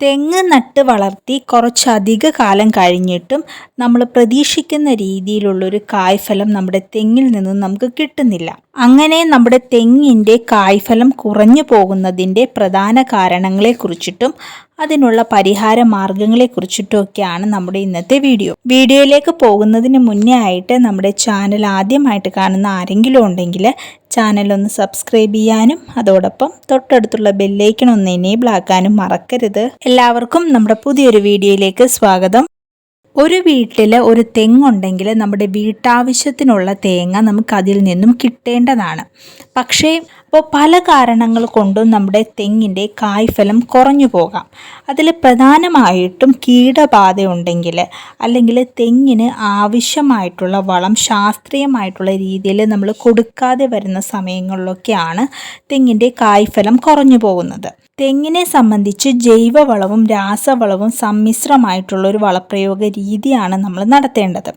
തെങ്ങ് നട്ട് വളർത്തി കുറച്ചധിക കാലം കഴിഞ്ഞിട്ടും നമ്മൾ പ്രതീക്ഷിക്കുന്ന രീതിയിലുള്ളൊരു കായ്ഫലം നമ്മുടെ തെങ്ങിൽ നിന്നും നമുക്ക് കിട്ടുന്നില്ല. അങ്ങനെ നമ്മുടെ തെങ്ങിന്റെ കായ്ഫലം കുറഞ്ഞു പോകുന്നതിന്റെ പ്രധാന കാരണങ്ങളെക്കുറിച്ചിട്ടും അതിനുള്ള പരിഹാര മാർഗങ്ങളെക്കുറിച്ചിട്ടൊക്കെയാണ് നമ്മുടെ ഇന്നത്തെ വീഡിയോ. വീഡിയോയിലേക്ക് പോകുന്നതിന് മുന്നേ ആയിട്ട് നമ്മുടെ ചാനൽ ആദ്യമായിട്ട് കാണുന്ന ആരെങ്കിലും ഉണ്ടെങ്കിൽ ചാനൽ ഒന്ന് സബ്സ്ക്രൈബ് ചെയ്യാനും അതോടൊപ്പം തൊട്ടടുത്തുള്ള ബെല്ലൈക്കൺ ഒന്ന് എനേബിൾ ആക്കാനും മറക്കരുത്. എല്ലാവർക്കും നമ്മുടെ പുതിയൊരു വീഡിയോയിലേക്ക് സ്വാഗതം. ഒരു വീട്ടിൽ ഒരു തെങ്ങുണ്ടെങ്കിൽ നമ്മുടെ വീട്ടാവശ്യത്തിനുള്ള തേങ്ങ നമുക്ക് അതിൽ നിന്നും കിട്ടേണ്ടതാണ്. പക്ഷേ അപ്പോൾ പല കാരണങ്ങൾ കൊണ്ടും നമ്മുടെ തെങ്ങിന്റെ കായ്ഫലം കുറഞ്ഞു പോകാം. അതിൽ പ്രധാനമായിട്ടും കീടബാധ ഉണ്ടെങ്കിൽ അല്ലെങ്കിൽ തെങ്ങിന് ആവശ്യമായിട്ടുള്ള വളം ശാസ്ത്രീയമായിട്ടുള്ള രീതിയിൽ നമ്മൾ കൊടുക്കാതെ വരുന്ന സമയങ്ങളിലൊക്കെയാണ് തെങ്ങിന്റെ കായ്ഫലം കുറഞ്ഞു പോകുന്നത്. തെങ്ങിനെ സംബന്ധിച്ച് ജൈവവളവും രാസവളവും സമ്മിശ്രമായിട്ടുള്ള ഒരു വളപ്രയോഗ രീതിയാണ് നമ്മൾ നടത്തേണ്ടത്.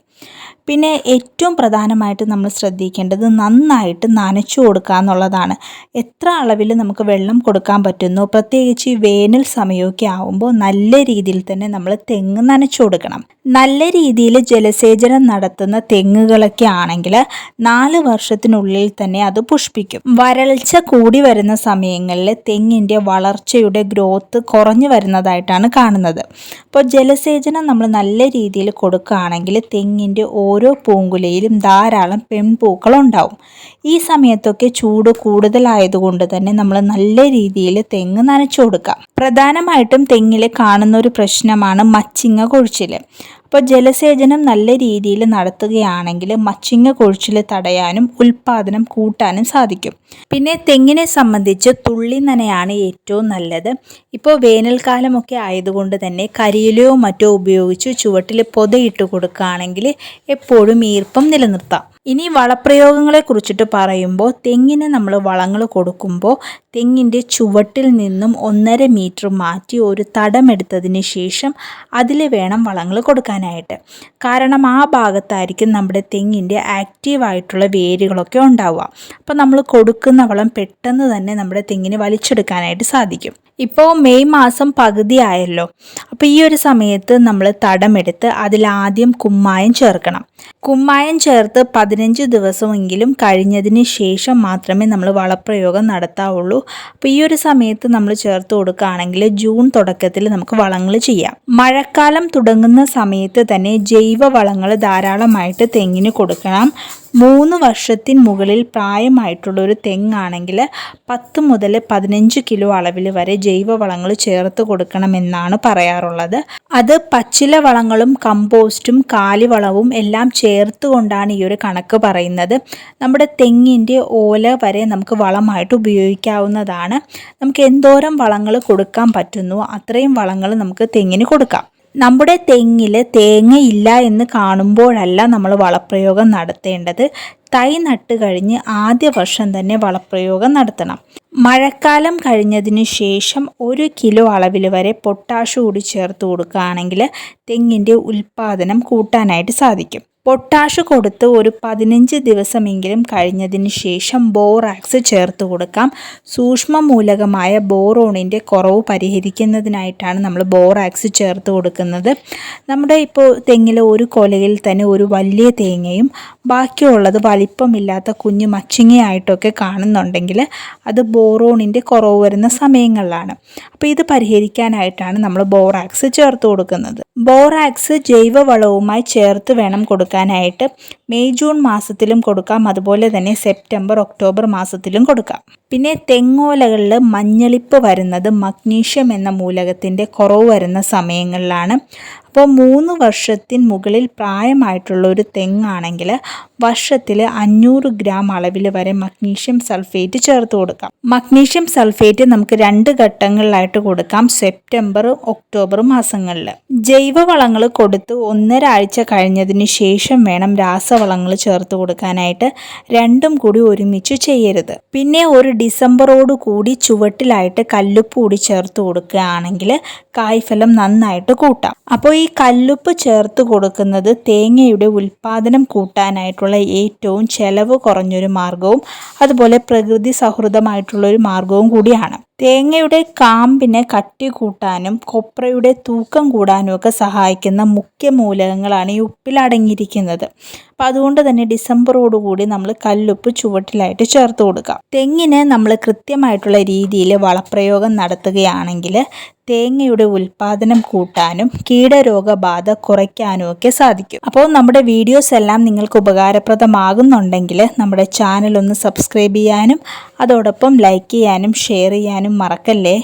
പിന്നെ ഏറ്റവും പ്രധാനമായിട്ട് നമ്മൾ ശ്രദ്ധിക്കേണ്ടത് നന്നായിട്ട് നനച്ചു കൊടുക്കുക എന്നുള്ളതാണ്. എത്ര അളവിൽ നമുക്ക് വെള്ളം കൊടുക്കാൻ പറ്റുന്നു പ്രത്യേകിച്ച് ഈ വേനൽ സമയമൊക്കെ ആവുമ്പോൾ നല്ല രീതിയിൽ തന്നെ നമ്മൾ തെങ്ങ് നനച്ചു കൊടുക്കണം. നല്ല രീതിയിൽ ജലസേചനം നടത്തുന്ന തെങ്ങുകളൊക്കെ ആണെങ്കിൽ നാല് വർഷത്തിനുള്ളിൽ തന്നെ അത് പുഷ്പിക്കും. വരൾച്ച കൂടി വരുന്ന സമയങ്ങളിൽ തെങ്ങിന്റെ വളർച്ചയുടെ ഗ്രോത്ത് കുറഞ്ഞു വരുന്നതായിട്ടാണ് കാണുന്നത്. അപ്പോൾ ജലസേചനം നമ്മൾ നല്ല രീതിയിൽ കൊടുക്കുകയാണെങ്കിൽ തെങ്ങിന്റെ ഓരോ പൂങ്കുലയിലും ധാരാളം പെൺപൂക്കൾ ഉണ്ടാവും. ഈ സമയത്തൊക്കെ ചൂട് കൂടുതലായതുകൊണ്ട് തന്നെ നമ്മൾ നല്ല രീതിയിൽ തെങ്ങ് നനച്ചു കൊടുക്കാം. പ്രധാനമായിട്ടും തെങ്ങിൽ കാണുന്ന ഒരു പ്രശ്നമാണ് മച്ചിങ്ങ കൊഴിച്ചിൽ അപ്പോൾ ജലസേചനം നല്ല രീതിയിൽ നടത്തുകയാണെങ്കിൽ മച്ചിങ്ങ കൊഴിച്ചിൽ തടയാനും ഉൽപ്പാദനം കൂട്ടാനും സാധിക്കും. പിന്നെ തെങ്ങിനെ സംബന്ധിച്ച് തുള്ളി നനയാണ് ഏറ്റവും നല്ലത്. ഇപ്പോൾ വേനൽക്കാലമൊക്കെ ആയതുകൊണ്ട് തന്നെ കരിയിലയോ മറ്റോ ഉപയോഗിച്ച് ചുവട്ടിൽ പൊതയിട്ട് കൊടുക്കുകയാണെങ്കിൽ എപ്പോഴും ഈർപ്പം നിലനിർത്താം. ഇനി വളപ്രയോഗങ്ങളെ കുറിച്ചിട്ട് പറയുമ്പോൾ തെങ്ങിന് നമ്മൾ വളങ്ങൾ കൊടുക്കുമ്പോൾ തെങ്ങിന്റെ ചുവട്ടിൽ നിന്നും ഒന്നര മീറ്റർ മാറ്റി ഒരു തടമെടുത്തതിന് ശേഷം അതിൽ വേണം വളങ്ങൾ കൊടുക്കാനായിട്ട്. കാരണം ആ ഭാഗത്തായിരിക്കും നമ്മുടെ തെങ്ങിന്റെ ആക്റ്റീവായിട്ടുള്ള വേരുകളൊക്കെ ഉണ്ടാവുക. അപ്പോൾ നമ്മൾ കൊടുക്കുന്ന വളം പെട്ടെന്ന് തന്നെ നമ്മുടെ തെങ്ങിന് വലിച്ചെടുക്കാനായിട്ട് സാധിക്കും. ഇപ്പോൾ മെയ് മാസം പകുതി ആയല്ലോ. അപ്പോൾ ഈ ഒരു സമയത്ത് നമ്മൾ തടമെടുത്ത് അതിലാദ്യം കുമ്മായം ചേർക്കണം. കുമ്മായം ചേർത്ത് പതിനഞ്ച് ദിവസമെങ്കിലും കഴിഞ്ഞതിന് ശേഷം മാത്രമേ നമ്മൾ വളപ്രയോഗം നടത്താവുള്ളൂ. അപ്പോൾ ഈ ഒരു സമയത്ത് നമ്മൾ ചേർത്ത് കൊടുക്കുകയാണെങ്കിൽ ജൂൺ തുടക്കത്തിൽ നമുക്ക് വളങ്ങൾ ചെയ്യാം. മഴക്കാലം തുടങ്ങുന്ന സമയത്ത് തന്നെ ജൈവ വളങ്ങൾ ധാരാളമായിട്ട് തെങ്ങിന് കൊടുക്കണം. മൂന്ന് വർഷത്തിന് മുകളിൽ പ്രായമായിട്ടുള്ള ഒരു തെങ്ങാണെങ്കിൽ പത്ത് മുതൽ പതിനഞ്ച് കിലോ അളവിൽ വരെ ജൈവവളങ്ങൾ ചേർത്ത് കൊടുക്കണമെന്നാണ് പറയാറുള്ളത്. അത് പച്ചില വളങ്ങളും കമ്പോസ്റ്റും കാലിവളവും എല്ലാം ചേർത്ത് കൊണ്ടാണ് ഈ ഒരു കണക്ക് പറയുന്നത്. നമ്മുടെ തെങ്ങിന്റെ ഓല വരെ നമുക്ക് വളമായിട്ട് ഉപയോഗിക്കാവുന്നതാണ്. നമുക്ക് എന്തോരം വളങ്ങൾ കൊടുക്കാൻ പറ്റുന്നു അത്രയും വളങ്ങൾ നമുക്ക് തെങ്ങിന് കൊടുക്കാം. നമ്മുടെ തെങ്ങിൽ തേങ്ങയില്ല എന്ന് കാണുമ്പോഴല്ല നമ്മൾ വളപ്രയോഗം നടത്തേണ്ടത്. തൈ നട്ട് കഴിഞ്ഞ് ആദ്യ വർഷം തന്നെ വളപ്രയോഗം നടത്തണം. മഴക്കാലം കഴിഞ്ഞതിന് ശേഷം ഒരു കിലോ അളവിൽ വരെ പൊട്ടാഷ് കൂടി ചേർത്ത് കൊടുക്കുകയാണെങ്കിൽ തെങ്ങിന്റെ ഉൽപ്പാദനം കൂട്ടാനായിട്ട് സാധിക്കും. പൊട്ടാഷ് കൊടുത്ത് ഒരു പതിനഞ്ച് ദിവസമെങ്കിലും കഴിഞ്ഞതിന് ശേഷം ബോറാക്സ് ചേർത്ത് കൊടുക്കാം. സൂക്ഷ്മമൂലകമായ ബോറോണിന്റെ കുറവ് പരിഹരിക്കുന്നതിനായിട്ടാണ് നമ്മൾ ബോറാക്സ് ചേർത്ത് കൊടുക്കുന്നത്. നമ്മുടെ ഇപ്പോൾ തെങ്ങിൽ ഒരു കൊലയിൽ തന്നെ ഒരു വലിയ തേങ്ങയും ബാക്കിയുള്ളത് വലിപ്പമില്ലാത്ത കുഞ്ഞു മച്ചിങ്ങയായിട്ടൊക്കെ കാണുന്നുണ്ടെങ്കിൽ അത് ബോറോണിന്റെ കുറവ് വരുന്ന സമയങ്ങളിലാണ്. അപ്പോൾ ഇത് പരിഹരിക്കാനായിട്ടാണ് നമ്മൾ ബോറാക്സ് ചേർത്ത് കൊടുക്കുന്നത്. ബോറാക്സ് ജൈവവളവുമായി ചേർത്ത് വേണം കൊടുക്കാനായിട്ട് മെയ് ജൂൺ മാസത്തിലും കൊടുക്കാം. അതുപോലെ തന്നെ സെപ്റ്റംബർ ഒക്ടോബർ മാസത്തിലും കൊടുക്കാം. പിന്നെ തെങ്ങോലകളിൽ മഞ്ഞളിപ്പ് വരുന്നത് മഗ്നീഷ്യം എന്ന മൂലകത്തിന്റെ കുറവ് വരുന്ന സമയങ്ങളിലാണ്. അപ്പോൾ മൂന്ന് വർഷത്തിന് മുകളിൽ പ്രായമായിട്ടുള്ള ഒരു തെങ്ങാണെങ്കിൽ വർഷത്തിൽ അഞ്ഞൂറ് ഗ്രാം അളവിൽ വരെ മഗ്നീഷ്യം സൾഫേറ്റ് ചേർത്ത് കൊടുക്കാം. മഗ്നീഷ്യം സൾഫേറ്റ് നമുക്ക് രണ്ട് ഘട്ടങ്ങളിലായിട്ട് കൊടുക്കാം. സെപ്റ്റംബർ ഒക്ടോബർ മാസങ്ങളിൽ. ജൈവവളങ്ങൾ കൊടുത്ത് ഒന്നര ആഴ്ച കഴിഞ്ഞതിന് ശേഷം വേണം രാസവളങ്ങൾ ചേർത്ത് കൊടുക്കാനായിട്ട് രണ്ടും കൂടി ഒരുമിച്ച് ചെയ്യരുത്. പിന്നെ ഒരു ഡിസംബറോട് കൂടി ചുവട്ടിലായിട്ട് കല്ലുപ്പ് കൂടി ചേർത്ത് കൊടുക്കുകയാണെങ്കിൽ കായ്ഫലം നന്നായിട്ട് കൂട്ടാം. അപ്പോൾ കല്ലുപ്പ് ചേർത്ത് കൊടുക്കുന്നത് തേങ്ങയുടെ ഉൽപ്പാദനം കൂട്ടാനായിട്ടുള്ള ഏറ്റവും ചെലവ് കുറഞ്ഞൊരു മാർഗവും അതുപോലെ പ്രകൃതി സൗഹൃദമായിട്ടുള്ളൊരു മാർഗവും കൂടിയാണ്. തേങ്ങയുടെ കാമ്പിനെ കട്ടി കൂട്ടാനും കൊപ്രയുടെ തൂക്കം കൂടാനും ഒക്കെ സഹായിക്കുന്ന മുഖ്യ മൂലകങ്ങളാണ് ഈ ഉപ്പിൽ അടങ്ങിയിരിക്കുന്നത് അപ്പം അതുകൊണ്ട് തന്നെ ഡിസംബറോടുകൂടി നമ്മൾ കല്ലുപ്പ് ചുവട്ടിലായിട്ട് ചേർത്ത് കൊടുക്കാം. തെങ്ങിന് നമ്മൾ കൃത്യമായിട്ടുള്ള രീതിയിൽ വളപ്രയോഗം നടത്തുകയാണെങ്കിൽ തേങ്ങയുടെ ഉൽപ്പാദനം കൂട്ടാനും കീടരോഗബാധ കുറയ്ക്കാനും ഒക്കെ സാധിക്കും. അപ്പോൾ നമ്മുടെ വീഡിയോസ് എല്ലാം നിങ്ങൾക്ക് ഉപകാരപ്രദമാകുന്നുണ്ടെങ്കിൽ നമ്മുടെ ചാനൽ ഒന്ന് സബ്സ്ക്രൈബ് ചെയ്യാനും അതോടൊപ്പം ലൈക്ക് ചെയ്യാനും ഷെയർ ചെയ്യാനും മറക്കല്ലേ?